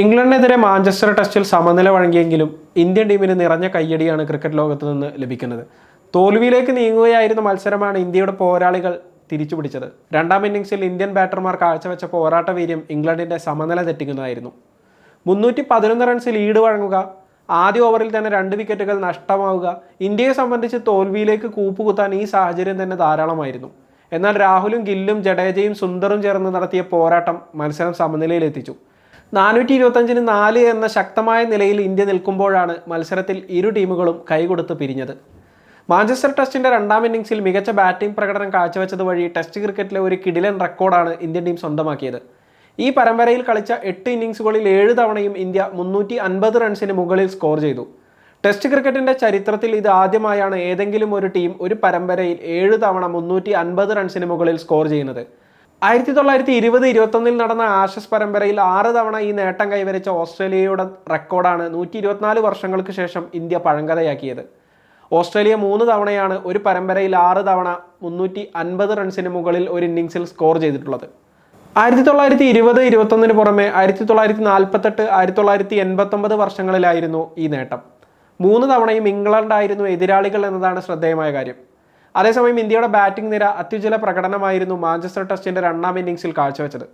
ഇംഗ്ലണ്ടിനെതിരെ Manchester ടെസ്റ്റിൽ സമനില വഴങ്ങിയെങ്കിലും Indian ടീമിന് നിറഞ്ഞ കയ്യടിയാണ് ക്രിക്കറ്റ് ലോകത്ത് നിന്ന് ലഭിക്കുന്നത്. തോൽവിയിലേക്ക് നീങ്ങുകയായിരുന്ന മത്സരമാണ് ഇന്ത്യയുടെ പോരാളികൾ തിരിച്ചുപിടിച്ചത്. രണ്ടാം ഇന്നിംഗ്സിൽ ഇന്ത്യൻ ബാറ്റർമാർ കാഴ്ചവെച്ച പോരാട്ട വീര്യം ഇംഗ്ലണ്ടിന്റെ സമനില തെറ്റിക്കുന്നതായിരുന്നു. മുന്നൂറ്റി പതിനൊന്ന് റൺസ് ലീഡ് വഴങ്ങുക ആദ്യ ഓവറിൽ തന്നെ രണ്ട് വിക്കറ്റുകൾ നഷ്ടമാവുക ഇന്ത്യയെ സംബന്ധിച്ച് തോൽവിയിലേക്ക് കൂപ്പുകുത്താൻ ഈ സാഹചര്യം തന്നെ ധാരാളമായിരുന്നു. എന്നാൽ രാഹുലും ഗില്ലും ജഡേജയും സുന്ദറും ചേർന്ന് നടത്തിയ പോരാട്ടം മത്സരം സമനിലയിലെത്തിച്ചു നാനൂറ്റി ഇരുപത്തഞ്ചിന് നാല് എന്ന ശക്തമായ നിലയിൽ ഇന്ത്യ നിൽക്കുമ്പോഴാണ് മത്സരത്തിൽ ഇരു ടീമുകളും കൈകൊടുത്ത് പിരിഞ്ഞത്. മാഞ്ചസ്റ്റർ ടെസ്റ്റിന്റെ രണ്ടാം ഇന്നിംഗ്സിൽ മികച്ച ബാറ്റിംഗ് പ്രകടനം കാഴ്ചവെച്ചത് വഴി ടെസ്റ്റ് ക്രിക്കറ്റിലെ ഒരു കിടിലൻ റെക്കോർഡാണ് ഇന്ത്യൻ ടീം സ്വന്തമാക്കിയത്. ഈ പരമ്പരയിൽ കളിച്ച എട്ട് ഇന്നിംഗ്സുകളിൽ ഏഴ് തവണയും ഇന്ത്യ മുന്നൂറ്റി അൻപത് റൺസിന് മുകളിൽ സ്കോർ ചെയ്തു. ടെസ്റ്റ് ക്രിക്കറ്റിന്റെ ചരിത്രത്തിൽ ഇത് ആദ്യമായാണ് ഏതെങ്കിലും ഒരു ടീം ഒരു പരമ്പരയിൽ ഏഴ് തവണ മുന്നൂറ്റി അൻപത് റൺസിന് മുകളിൽ സ്കോർ ചെയ്യുന്നത്. ആയിരത്തി തൊള്ളായിരത്തി ഇരുപത് ഇരുപത്തൊന്നിൽ നടന്ന ആഷസ് പരമ്പരയിൽ ആറ് തവണ ഈ നേട്ടം കൈവരിച്ച ഓസ്ട്രേലിയയുടെ റെക്കോർഡാണ് നൂറ്റി ഇരുപത്തിനാല് വർഷങ്ങൾക്ക് ശേഷം ഇന്ത്യ പഴങ്കഥയാക്കിയത്. ഓസ്ട്രേലിയ മൂന്ന് തവണയാണ് ഒരു പരമ്പരയിൽ ആറ് തവണ മുന്നൂറ്റി അൻപത് റൺസിന് മുകളിൽ ഒരു ഇന്നിംഗ്സിൽ സ്കോർ ചെയ്തിട്ടുള്ളത്. ആയിരത്തി തൊള്ളായിരത്തി ഇരുപത് ഇരുപത്തൊന്നിന് പുറമെ ആയിരത്തി തൊള്ളായിരത്തി നാൽപ്പത്തെട്ട് ആയിരത്തി തൊള്ളായിരത്തി എൺപത്തൊമ്പത് വർഷങ്ങളിലായിരുന്നു ഈ നേട്ടം. മൂന്ന് തവണയും ഇംഗ്ലണ്ടായിരുന്നു എതിരാളികൾ എന്നതാണ് ശ്രദ്ധേയമായ കാര്യം. അതേസമയം ഇന്ത്യയുടെ ബാറ്റിംഗ് നിര അത്യുജ്വല പ്രകടനമായിരുന്നു മാഞ്ചസ്റ്റർ ടെസ്റ്റിന്റെ രണ്ടാം ഇന്നിംഗ്സിൽ കാഴ്ചവെച്ചത്.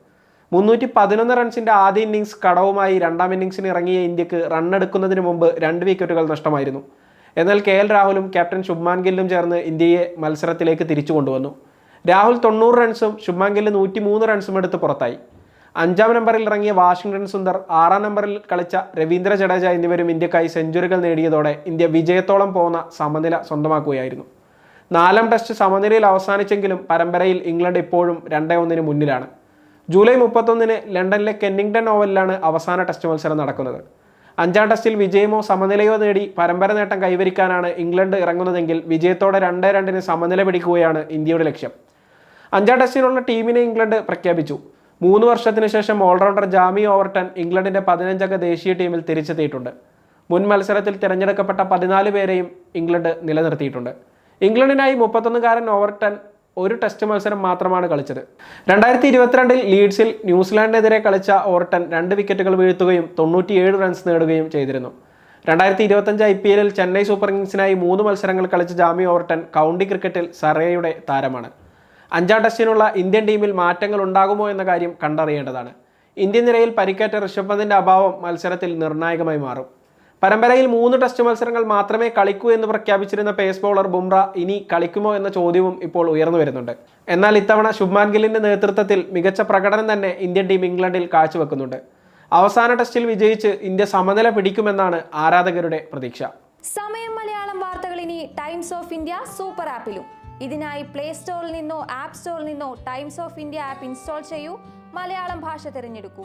മുന്നൂറ്റി പതിനൊന്ന് റൺസിന്റെ ആദ്യ ഇന്നിംഗ്സ് കടവുമായി രണ്ടാം ഇന്നിംഗ്സിന് ഇറങ്ങിയ ഇന്ത്യയ്ക്ക് റണ്ണെടുക്കുന്നതിന് മുമ്പ് രണ്ട് വിക്കറ്റുകൾ നഷ്ടമായിരുന്നു. എന്നാൽ കെ എൽ രാഹുലും ക്യാപ്റ്റൻ ശുഭ്മാൻ ഗില്ലും ചേർന്ന് ഇന്ത്യയെ മത്സരത്തിലേക്ക് തിരിച്ചു കൊണ്ടുവന്നു. രാഹുൽ തൊണ്ണൂറ് റൺസും ശുഭ്മാൻ ഗില്ല് നൂറ്റി മൂന്ന് റൺസും എടുത്ത് പുറത്തായി. അഞ്ചാം നമ്പറിൽ ഇറങ്ങിയ വാഷിംഗ്ടൺ സുന്ദർ ആറാം നമ്പറിൽ കളിച്ച രവീന്ദ്ര ജഡേജ എന്നിവരും ഇന്ത്യക്കായി സെഞ്ചുറികൾ നേടിയതോടെ ഇന്ത്യ വിജയത്തോളം പോകുന്ന സമനില സ്വന്തമാക്കുകയായിരുന്നു. നാലാം ടെസ്റ്റ് സമനിലയിൽ അവസാനിച്ചെങ്കിലും പരമ്പരയിൽ ഇംഗ്ലണ്ട് ഇപ്പോഴും രണ്ടേ ഒന്നിന് മുന്നിലാണ്. ജൂലൈ മുപ്പത്തൊന്നിന് ലണ്ടനിലെ കെന്നിംഗ്ടൺ ഓവലിലാണ് അവസാന ടെസ്റ്റ് മത്സരം നടക്കുന്നത്. അഞ്ചാം ടെസ്റ്റിൽ വിജയമോ സമനിലയോ നേടി പരമ്പര നേട്ടം കൈവരിക്കാനാണ് ഇംഗ്ലണ്ട് ഇറങ്ങുന്നതെങ്കിൽ വിജയത്തോടെ രണ്ടേ രണ്ടിന് സമനില പിടിക്കുകയാണ് ഇന്ത്യയുടെ ലക്ഷ്യം. അഞ്ചാം ടെസ്റ്റിനുള്ള ടീമിനെ ഇംഗ്ലണ്ട് പ്രഖ്യാപിച്ചു. മൂന്ന് വർഷത്തിന് ശേഷം ഓൾറൗണ്ടർ ജാമി ഓവർട്ടൺ ഇംഗ്ലണ്ടിന്റെ പതിനഞ്ചംഗ ദേശീയ ടീമിൽ തിരിച്ചെത്തിയിട്ടുണ്ട്. മുൻ മത്സരത്തിൽ തിരഞ്ഞെടുക്കപ്പെട്ട പതിനാല് പേരെയും ഇംഗ്ലണ്ട് നിലനിർത്തിയിട്ടുണ്ട്. ഇംഗ്ലണ്ടിനായി മുപ്പത്തൊന്നുകാരൻ ഓവർട്ടൺ ഒരു ടെസ്റ്റ് മത്സരം മാത്രമാണ് കളിച്ചത്. രണ്ടായിരത്തി ഇരുപത്തിരണ്ടിൽ ലീഡ്സിൽ ന്യൂസിലാൻഡിനെതിരെ കളിച്ച ഓവർട്ടൺ രണ്ട് വിക്കറ്റുകൾ വീഴ്ത്തുകയും തൊണ്ണൂറ്റിയേഴ് റൺസ് നേടുകയും ചെയ്തിരുന്നു. രണ്ടായിരത്തി ഇരുപത്തഞ്ച് ഐ പി എല്ലിൽ ചെന്നൈ സൂപ്പർ കിങ്സിനായി മൂന്ന് മത്സരങ്ങൾ കളിച്ച ജാമി ഓവർട്ടൺ കൗണ്ടി ക്രിക്കറ്റിൽ സറേയുടെ താരമാണ്. അഞ്ചാം ടെസ്റ്റിനുള്ള ഇന്ത്യൻ ടീമിൽ മാറ്റങ്ങൾ ഉണ്ടാകുമോ എന്ന കാര്യം കണ്ടറിയേണ്ടതാണ്. ഇന്ത്യൻ നിരയിൽ പരിക്കേറ്റ ഋഷഭ് പന്തിന്റെ അഭാവം മത്സരത്തിൽ നിർണായകമായി മാറും. പരമ്പരയിൽ മൂന്ന് ടെസ്റ്റ് മത്സരങ്ങൾ മാത്രമേ കളിക്കൂ എന്ന് പ്രഖ്യാപിച്ചിരുന്ന പേസ് ബൗളർ ബുംറ ഇനി കളിക്കുമോ എന്ന ചോദ്യവും ഇപ്പോൾ ഉയർന്നു വരുന്നുണ്ട്. എന്നാൽ ഇത്തവണ ശുഭ്മാൻ ഗില്ലിന്റെ നേതൃത്വത്തിൽ മികച്ച പ്രകടനം തന്നെ ഇന്ത്യൻ ടീം ഇംഗ്ലണ്ടിൽ കാഴ്ചവെക്കുന്നുണ്ട്. അവസാന ടെസ്റ്റിൽ വിജയിച്ച് ഇന്ത്യ സമനില പിടിക്കുമെന്നാണ് ആരാധകരുടെ പ്രതീക്ഷ. സമയം മലയാളം വാർത്തകൾ ഇനി ടൈംസ് ഓഫ് ഇന്ത്യ സൂപ്പർ ആപ്പിലും ഇതിനായി പ്ലേ സ്റ്റോറിൽ നിന്നോ ആപ്പ് സ്റ്റോറിൽ നിന്നോ Times of India app install ചെയ്യൂ. മലയാളം ഭാഷ തിരഞ്ഞെടുക്കൂ.